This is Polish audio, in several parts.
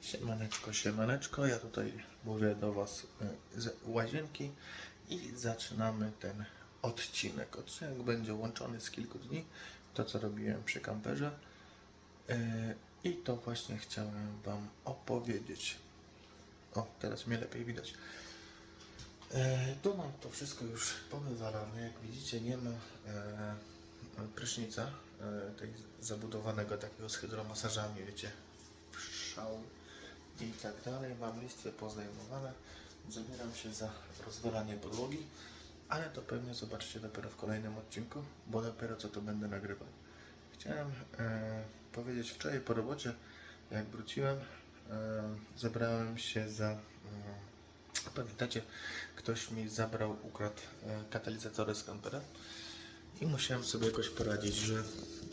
Siemaneczko, siemaneczko, ja tutaj mówię do Was y, z łazienki i zaczynamy ten odcinek. Odcinek będzie łączony z kilku dni, to co robiłem przy kamperze Y, i to właśnie chciałem Wam opowiedzieć. O, teraz mnie lepiej widać. E, tu mam to wszystko już powywalane. Jak widzicie, nie ma prysznica tej zabudowanego takiego z hydromasażami, wiecie, szał i tak dalej. Mam listwy pozdejmowane. Zabieram się za rozwalanie podłogi, ale to pewnie zobaczycie dopiero w kolejnym odcinku, bo dopiero co to będę nagrywał. Chciałem e, powiedzieć wczoraj po robocie, jak wróciłem, e, zabrałem się za. Mm, pamiętacie, ktoś mi zabrał, ukradł e, katalizatory z kampera i musiałem sobie jakoś poradzić, że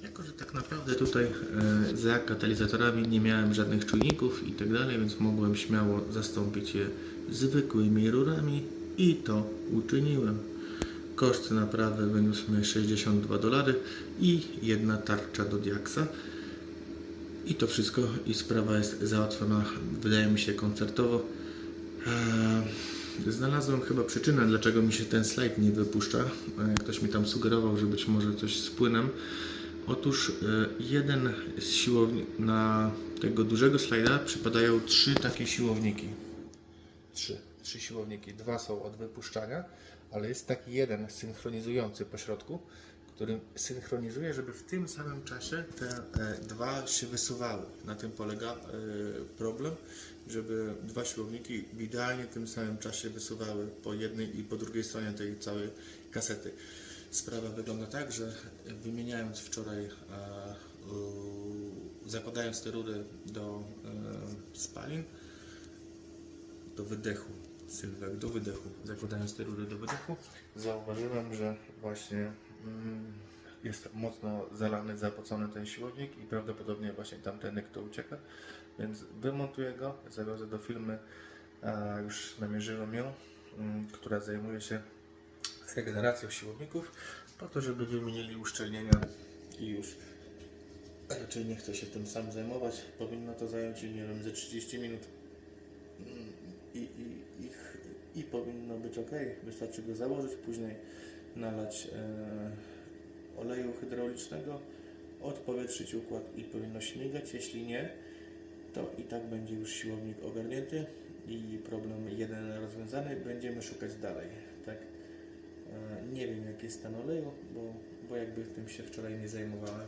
jako, że tak naprawdę tutaj e, za katalizatorami nie miałem żadnych czujników i tak dalej, więc mogłem śmiało zastąpić je zwykłymi rurami i to uczyniłem. Koszt naprawy wyniósł mi 62 dolary i jedna tarcza do diaksa. I to wszystko i sprawa jest załatwiona, wydaje mi się, koncertowo. Eee, Znalazłem chyba przyczynę, dlaczego mi się ten slajd nie wypuszcza. E, Ktoś mi tam sugerował, że być może coś z płynem. Otóż e, jeden z siłowni na tego dużego slajda przypadają trzy takie siłowniki. Trzy. Trzy siłowniki. Dwa są od wypuszczania, ale jest taki jeden synchronizujący po środku, który synchronizuje, żeby w tym samym czasie te e, dwa się wysuwały. Na tym polega problem, żeby dwa siłowniki w idealnie tym samym czasie wysuwały po jednej i po drugiej stronie tej całej kasety. Sprawa wygląda tak, że wymieniając wczoraj, e, zakładając te rury do e, spalin, do wydechu, Sylwek, do wydechu, zakładając te rury do wydechu, zauważyłem, że właśnie mm, jest mocno zalany, zapocony ten siłownik i prawdopodobnie właśnie tamtędy kto ucieka, więc wymontuję go, zawiozę do firmy, już namierzyłem ją, mm, która zajmuje się regeneracją siłowników, po to, żeby wymienili uszczelnienia i już raczej nie chcę się tym sam zajmować. Powinno to zająć, nie wiem, ze 30 minut Mm, i, i, i, i powinno być ok. Wystarczy go założyć, później nalać e, oleju hydraulicznego, odpowietrzyć układ i powinno śmigać. Jeśli nie, to i tak będzie już siłownik ogarnięty i problem jeden rozwiązany. Będziemy szukać dalej. Tak? E, nie wiem jaki jest stan oleju, bo, bo jakby tym się wczoraj nie zajmowałem.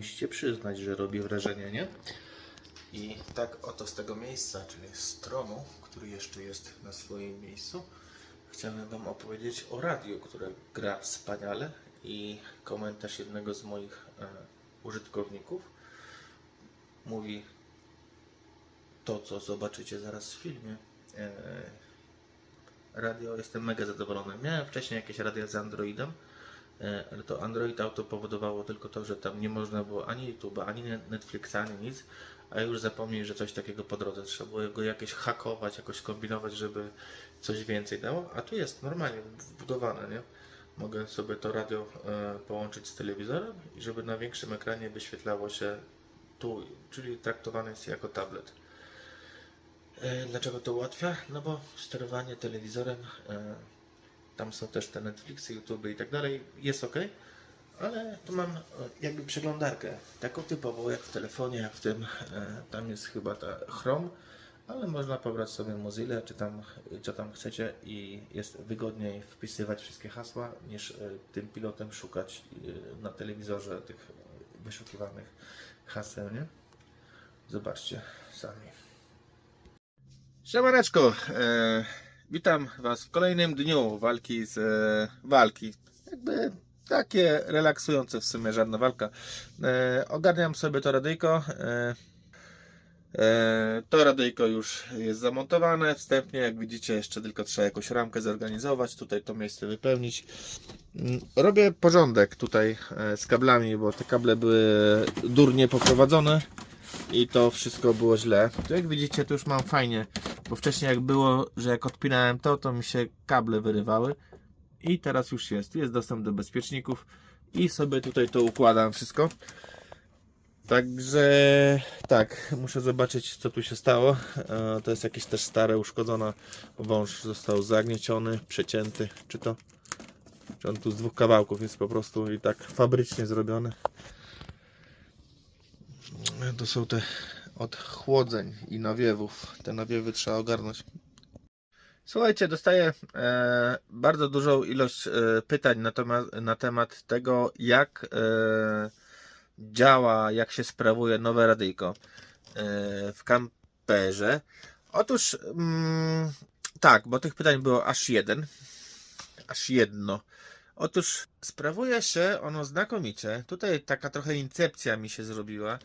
Musicie przyznać, że robi wrażenie, nie? I tak oto z tego miejsca, czyli z tronu, który jeszcze jest na swoim miejscu, chciałem Wam opowiedzieć o radiu, które gra wspaniale i komentarz jednego z moich e, użytkowników mówi to, co zobaczycie zaraz w filmie. E, radio, jestem mega zadowolony. Miałem wcześniej jakieś radia z Androidem, ale to Android Auto powodowało tylko to, że tam nie można było ani YouTube'a, ani Netflixa, ani nic, a już zapomnij, że coś takiego po drodze. Trzeba było go jakieś hakować, jakoś kombinować, żeby coś więcej dało, a tu jest normalnie wbudowane, nie? Mogę sobie to radio e, połączyć z telewizorem i żeby na większym ekranie wyświetlało się tu, czyli traktowane jest jako tablet. E, Dlaczego to ułatwia? No bo sterowanie telewizorem, e, tam są też te Netflixy, YouTube i tak dalej, jest ok, ale tu mam e, jakby przeglądarkę, taką typową jak w telefonie, jak w tym, e, tam jest chyba ta Chrome, ale można pobrać sobie Mozilla, czy tam, co tam chcecie i jest wygodniej wpisywać wszystkie hasła, niż e, tym pilotem szukać na telewizorze tych wyszukiwanych haseł, nie? Zobaczcie sami. Siemaneczko, witam Was w kolejnym dniu walki z e, walki. Jakby takie relaksujące w sumie, żadna walka. E, ogarniam sobie to radyjko. E, e, to radyjko już jest zamontowane wstępnie, jak widzicie jeszcze tylko trzeba jakąś ramkę zorganizować, tutaj to miejsce wypełnić. Mm, Robię porządek tutaj e, z kablami, bo te kable były durnie poprowadzone i to wszystko było źle. Tu jak widzicie, to już mam fajnie, bo wcześniej jak było, że jak odpinałem to, to mi się kable wyrywały i teraz już jest. Tu jest dostęp do bezpieczników i sobie tutaj to układam wszystko. Także tak, muszę zobaczyć co tu się stało. E, To jest jakieś też stare, uszkodzona wąż został zagnieciony, przecięty. Czy to? Czy on tu z dwóch kawałków jest po prostu i tak fabrycznie zrobiony. To są te od chłodzeń i nawiewów. Te nawiewy trzeba ogarnąć. Słuchajcie, dostaję e, bardzo dużą ilość e, pytań na temat, na temat tego, jak e, działa, jak się sprawuje nowe radyjko e, w kamperze. Otóż mm, tak, bo tych pytań było aż jeden. Aż jedno. Otóż sprawuje się ono znakomicie. Tutaj taka trochę incepcja mi się zrobiła.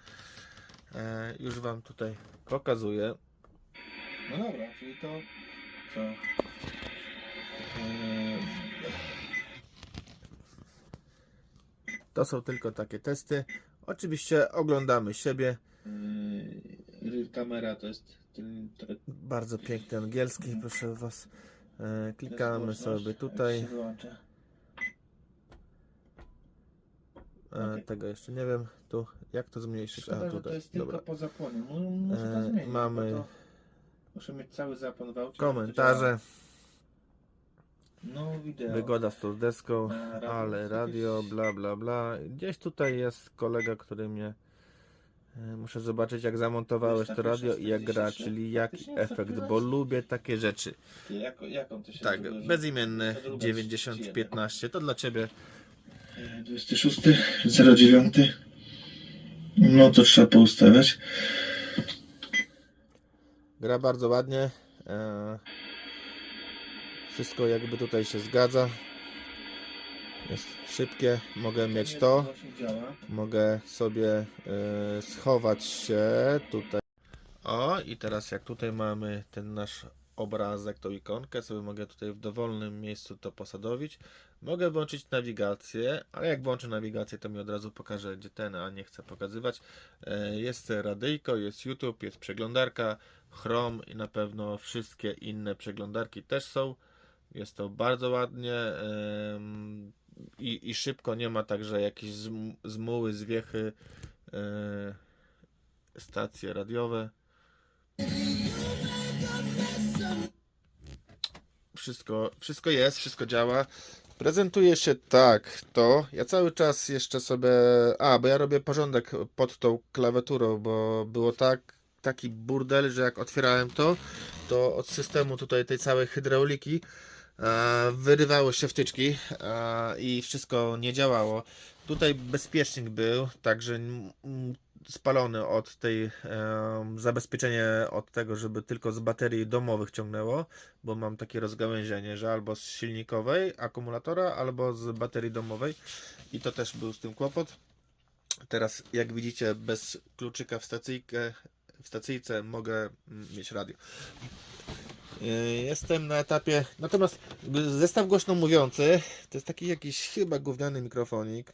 E, już Wam tutaj pokazuję. No dobra, czyli to co? E, To są tylko takie testy. Oczywiście oglądamy siebie. Yy, Kamera to jest bardzo piękny angielski, proszę Was. E, Klikamy sobie tutaj. E, Tego jeszcze nie wiem. Tu jak to zmniejszyć? Szkoda, A że to tutaj. jest tylko Dobra. po zapłonie. Mu- Muszę to E, zmienić. mamy- to Muszę mieć cały zapłon w aucie. Komentarze. No wideo. Wygoda z tą deską, Na radio ale radio, jakieś- bla bla bla. Gdzieś tutaj jest kolega, który mnie. e, Muszę zobaczyć, jak zamontowałeś to radio i jak gra, czyli jaki efekt, bo lubię takie rzeczy. Jak, się Tak, bezimienny to druga 9015, to dla ciebie. E, 26, 09. No to trzeba poustawiać. Gra bardzo ładnie. e, Wszystko jakby tutaj się zgadza. Jest szybkie, mogę mieć to. mogę sobie e, schować się tutaj. O, i teraz jak tutaj mamy ten nasz obrazek, tą ikonkę, sobie mogę tutaj w dowolnym miejscu to posadowić. Mogę włączyć nawigację, ale jak włączę nawigację, to mi od razu pokaże, gdzie ten, a nie chcę pokazywać. E, Jest radyjko, jest YouTube, jest przeglądarka, Chrome i na pewno wszystkie inne przeglądarki też są. Jest to bardzo ładnie i, i szybko, nie ma także jakieś zm- zmuły, zwiechy, e, stacje radiowe. Wszystko, wszystko jest, wszystko działa. Prezentuje się tak, to. Ja cały czas jeszcze sobie. A, bo ja robię porządek pod tą klawiaturą, bo było tak, taki burdel, że jak otwierałem to, to od systemu tutaj tej całej hydrauliki e, wyrywały się wtyczki e, i wszystko nie działało. Tutaj bezpiecznik był, także spalony od tej zabezpieczenie od tego, żeby tylko z baterii domowych ciągnęło, bo mam takie rozgałęzienie, że albo z silnikowej akumulatora, albo z baterii domowej i to też był z tym kłopot. Teraz jak widzicie bez kluczyka w stacyjkę w stacyjce mogę mm, mieć radio. Yy, Jestem na etapie. Natomiast g- zestaw głośno mówiący to jest taki jakiś chyba gówniany mikrofonik.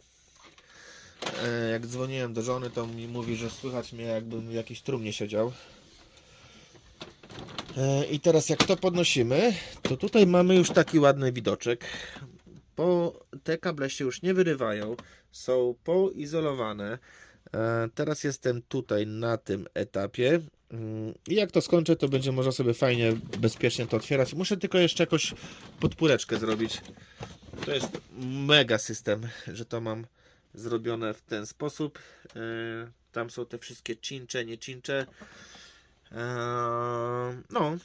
Yy, Jak dzwoniłem do żony, to mi mówi, że słychać mnie jakbym w jakiejś trumnie siedział. Yy, I teraz jak to podnosimy, to tutaj mamy już taki ładny widoczek. Bo te kable się już nie wyrywają, są poizolowane. E, Teraz jestem tutaj na tym etapie. Mm, I jak to skończę, to będzie można sobie fajnie, bezpiecznie to otwierać. Muszę tylko jeszcze jakoś podpóreczkę zrobić. To jest mega system, że to mam zrobione w ten sposób. E, Tam są te wszystkie cincze, nie cincze. E, No,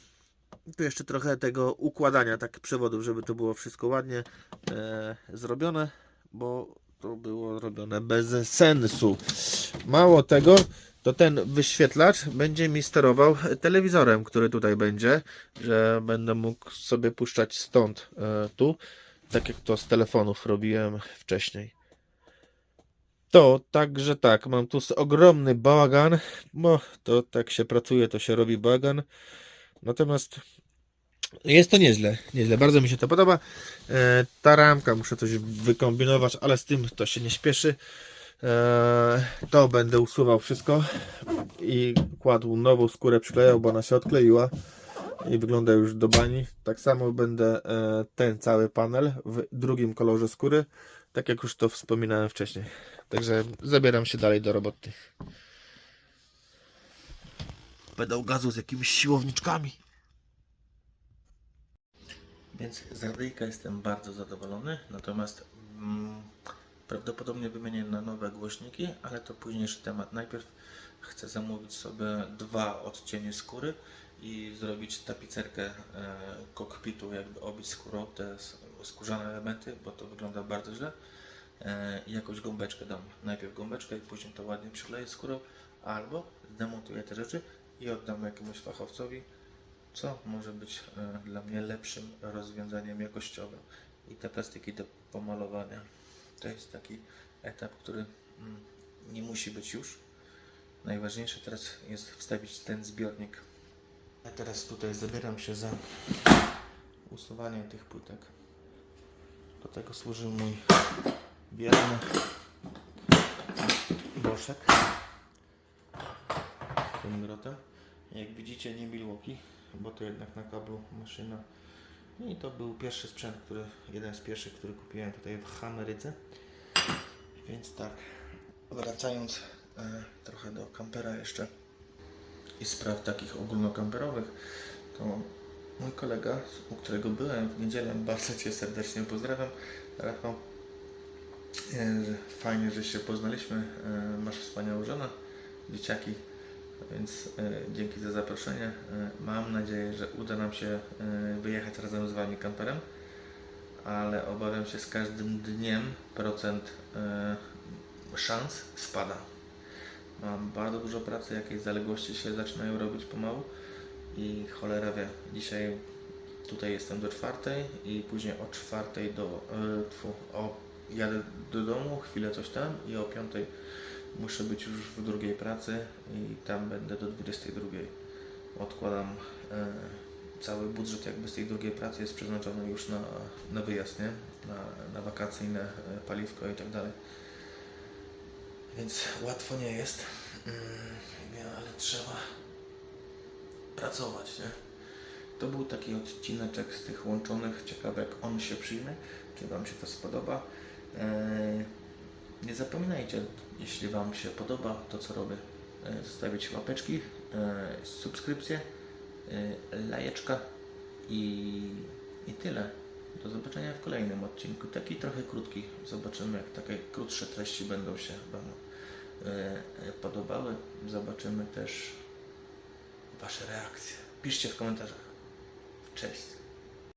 tu jeszcze trochę tego układania tak przewodów, żeby to było wszystko ładnie e, zrobione, bo to było robione bez sensu. Mało tego, to ten wyświetlacz będzie mi sterował telewizorem, który tutaj będzie, że będę mógł sobie puszczać stąd tu, tak jak to z telefonów robiłem wcześniej. To także tak, mam tu ogromny bałagan, bo to tak się pracuje, to się robi bałagan. Natomiast jest to nieźle, nieźle, bardzo mi się to podoba. E, ta ramka, muszę coś wykombinować, ale z tym to się nie śpieszy. E, to będę usuwał wszystko i kładł nową skórę, przyklejał, bo ona się odkleiła i wygląda już do bani. Tak samo będę e, ten cały panel w drugim kolorze skóry, tak jak już to wspominałem wcześniej. Także zabieram się dalej do roboty. Pedał gazu z jakimiś siłowniczkami. Więc z radyjka jestem bardzo zadowolony, natomiast mm, prawdopodobnie wymienię na nowe głośniki, ale to późniejszy temat. Najpierw chcę zamówić sobie dwa odcienie skóry i zrobić tapicerkę e, kokpitu, jakby obić skórą te skórzane elementy, bo to wygląda bardzo źle. E, I jakąś gąbeczkę dam. Najpierw gąbeczkę i później to ładnie przykleję skórą, albo zdemontuję te rzeczy i oddam jakiemuś fachowcowi, co może być e, dla mnie lepszym rozwiązaniem jakościowym. I te plastiki do pomalowania to jest taki etap, który mm, nie musi być już. Najważniejsze teraz jest wstawić ten zbiornik. A teraz tutaj zabieram się za usuwanie tych płytek. Do tego służy mój wierny boszek tym grotem. Jak widzicie nie Milwaukee, bo to jednak na kablu maszyna. No I to był pierwszy sprzęt, który, jeden z pierwszych, który kupiłem tutaj w Ameryce. Więc tak, wracając e, trochę do kampera jeszcze i spraw takich ogólnokamperowych, to mój kolega, u którego byłem w niedzielę, bardzo Cię serdecznie pozdrawiam, Rafał. E, Fajnie, że się poznaliśmy. E, Masz wspaniałą żonę, dzieciaki, więc e, dzięki za zaproszenie. Mam nadzieję, że uda nam się wyjechać razem z Wami kamperem, ale obawiam się z każdym dniem procent szans spada. Mam bardzo dużo pracy, jakieś zaległości się zaczynają robić pomału i cholera wie. Dzisiaj tutaj jestem do czwartej i później o czwartej do e, tfu, o, jadę do domu, chwilę coś tam i o piątej muszę być już w drugiej pracy i tam będę do 22. Odkładam e, cały budżet jakby z tej drugiej pracy jest przeznaczony już na, na wyjazd, nie? Na, na wakacyjne e, paliwko i tak dalej. Więc łatwo nie jest, mm, ale trzeba pracować, nie? To był taki odcineczek z tych łączonych. Ciekawe jak on się przyjmie, czy Wam się to spodoba. Eee, nie zapominajcie, jeśli Wam się podoba to co robię, e, zostawić łapeczki, e, subskrypcję, e, lajeczka i, i tyle. Do zobaczenia w kolejnym odcinku. Taki trochę krótki. Zobaczymy jak takie krótsze treści będą się Wam e, e, podobały. Zobaczymy też Wasze reakcje. Piszcie w komentarzach. Cześć.